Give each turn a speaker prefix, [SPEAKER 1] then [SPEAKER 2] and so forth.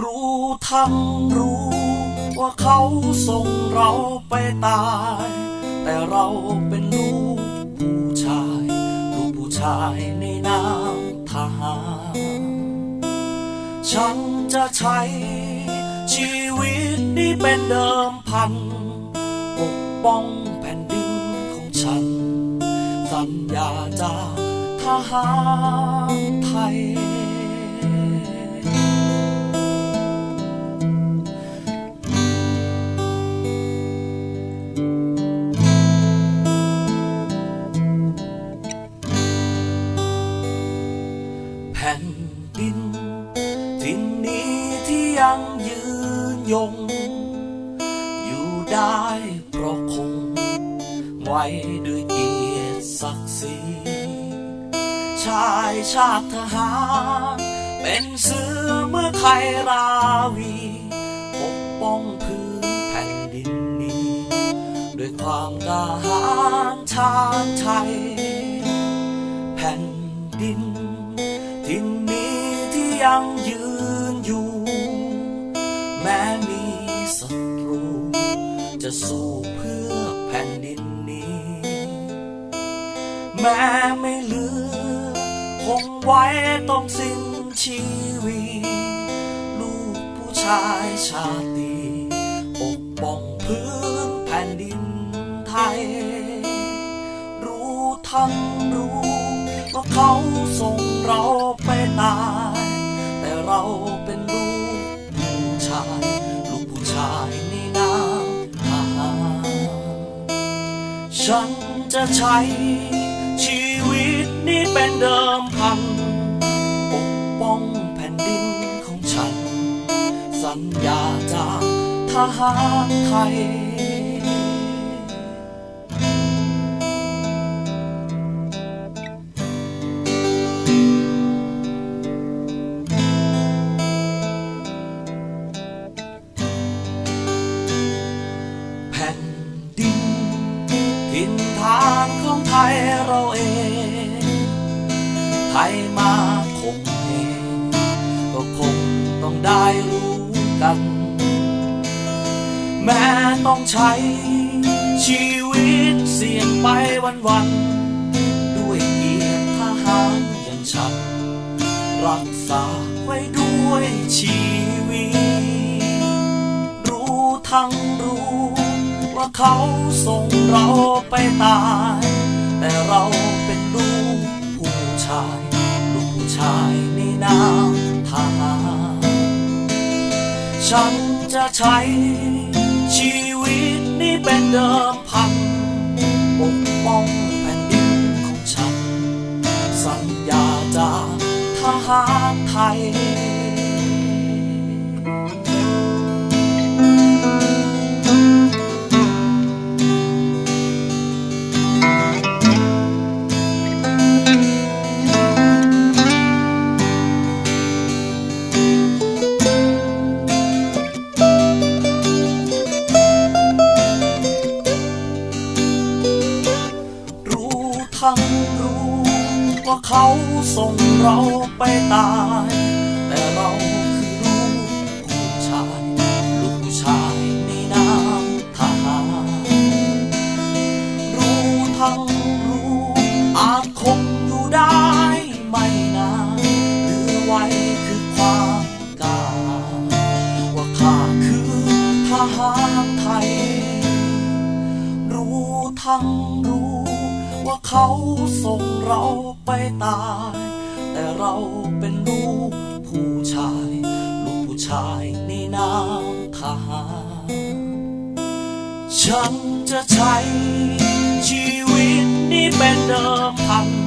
[SPEAKER 1] รู้ทั้งรู้ว่าเขาส่งเราไปตาย แต่เราเป็นลูกผู้ชาย ลูกผู้ชายในนามทหารฉันจะใช้ชีวิตนี้เป็นเดิมพัน ปกป้องแผ่นดินของฉัน สัญญาจากทหารไทย ที่นนี้ที่ยังยืนยง อยู่ได้เพราะคง ไว้ด้วยเกียรติศักดิ์ศรีชายชาติทหาร เป็นเสือเมื่อใครราวีปกป้องพื้นแผ่นดินนี้ ด้วยความกล้าหาญชาญชัยแผ่นดิน ที่นนี้ที่ยังยืน ศัตรู จะสู้เพื่อแผ่นดินนี้ แม้ไม่เหลือ คงไว้ต้องสิ้นชีวิตลูกผู้ชายชาติปกป้องพื้นแผ่นดินไทย รู้ทั้งรู้ว่าเขาส่งเราไปตาย แต่เรา ฉันจะใช้ชีวิตนี้เป็นเดิมพัน ปกป้องแผ่นดินของฉัน สัญญาจากทหารไทย ถิ่นฐานของไทยเราเอง ไทยมาคงเพก็คงต้องได้รู้กัน แม้ต้องใช้ชีวิตเสี่ยงไปวันๆด้วยเกียรติทหารอย่างฉัน รักษาไว้ด้วยชีวิต รู้ทั้งรู้ ว่าเขาส่งเราไปตาย แต่เราเป็นลูกผู้ชาย ลูกผู้ชายในนามทหารฉันจะใช้ชีวิตนี้เป็นเดิมพันปกป้องแผ่นดินของฉัน สัญญาจากทหารไทย ทั้งรู้ว่าเขาส่งเราไปตาย แต่เราคือลูกผู้ชาย ลูกผู้ชายในนามทหารรู้ทั้งรู้อาจคงอยู่ได้ไม่นานหลือไว้คือความกาว่าข้าคือทหารไทย รู้ทั้งรู้ ว่าเขาส่งเราไปตาย แต่เราเป็นลูกผู้ชาย ลูกผู้ชายในนามทหารฉันจะใช้ชีวิตนี้เป็นเดิมพัน